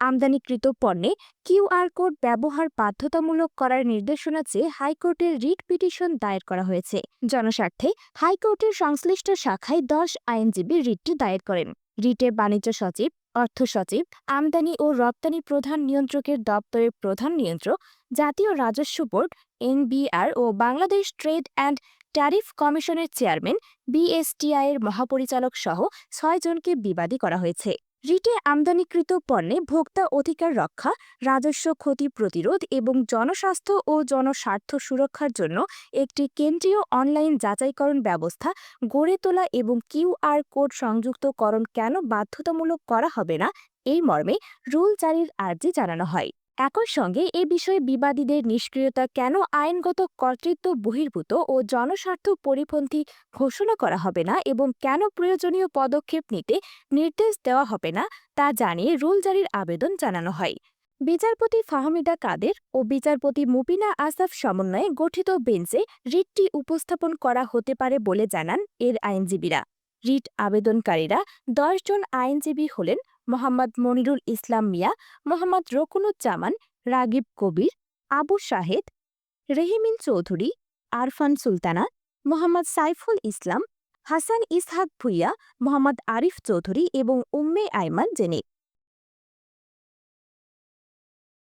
আমদানিকৃত পণ্যে QR code ব্যবহার বাধ্যতামূলক করার নির্দেশনা চেয়ে হাইকোর্টের রিট পিটিশন দায়ের করা হয়েছে। জনস্বার্থে হাইকোর্টের সংশ্লিষ্ট শাখায় দশ আইনজীবী রিটটি দায়ের করেন। রিটে বাণিজ্য সচিব, অর্থ সচিব, আমদানি ও রপ্তানি প্রধান নিয়ন্ত্রকের দপ্তরের প্রধান নিয়ন্ত্রক, জাতীয় রাজস্ব বোর্ড, এনবিআর ও বাংলাদেশ ট্রেড অ্যান্ড ট্যারিফ কমিশনের চেয়ারম্যান বিএসটিআই এর মহাপরিচালক সহ ছয়জনকে বিবাদী করা হয়েছে। রিটে আমদানিকৃত পণ্যে ভোক্তা অধিকার রক্ষা, রাজস্ব ক্ষতি প্রতিরোধ এবং জনস্বাস্থ্য ও জনস্বার্থ সুরক্ষার জন্য একটি কেন্দ্রীয় অনলাইন যাচাইকরণ ব্যবস্থা গড়ে তোলা এবং কিউআর কোড সংযুক্তকরণ কেন বাধ্যতামূলক করা হবে না, এই মর্মে রুল জারির আর্জি জানানো হয়। একই সঙ্গে এ বিষয়ে বিবাদীদের নিষ্ক্রিয়তা কেন আইনগত কর্তৃত্ব বহির্ভূত ও জনস্বার্থ পরিপন্থী ঘোষণা করা হবে না এবং কেন প্রয়োজনীয় পদক্ষেপ নিতে নির্দেশ দেওয়া হবে না তা জানিয়ে রুল জারির আবেদন জানানো হয়। বিচারপতি ফাহমিদা কাদের ও বিচারপতি মুবিনা আসাফ সমন্বয়ে গঠিত বেঞ্চে রিটটি উপস্থাপন করা হতে পারে বলে জানান এর আইনজীবীরা। রিট আবেদনকারীরা দশজন আইনজীবী হলেন মোহাম্মদ মনিরুল ইসলাম মিয়া, মোহাম্মদ রকুনুজ্জামান, রাগিব কবির, আবু শাহেদ, রেহিমিন চৌধুরী, আরফান সুলতানা, মোহাম্মদ সাইফুল ইসলাম, হাসান ইসহাক ভুইয়া, মোহাম্মদ আরিফ চৌধুরী এবং উম্মে আইমান জেনিক।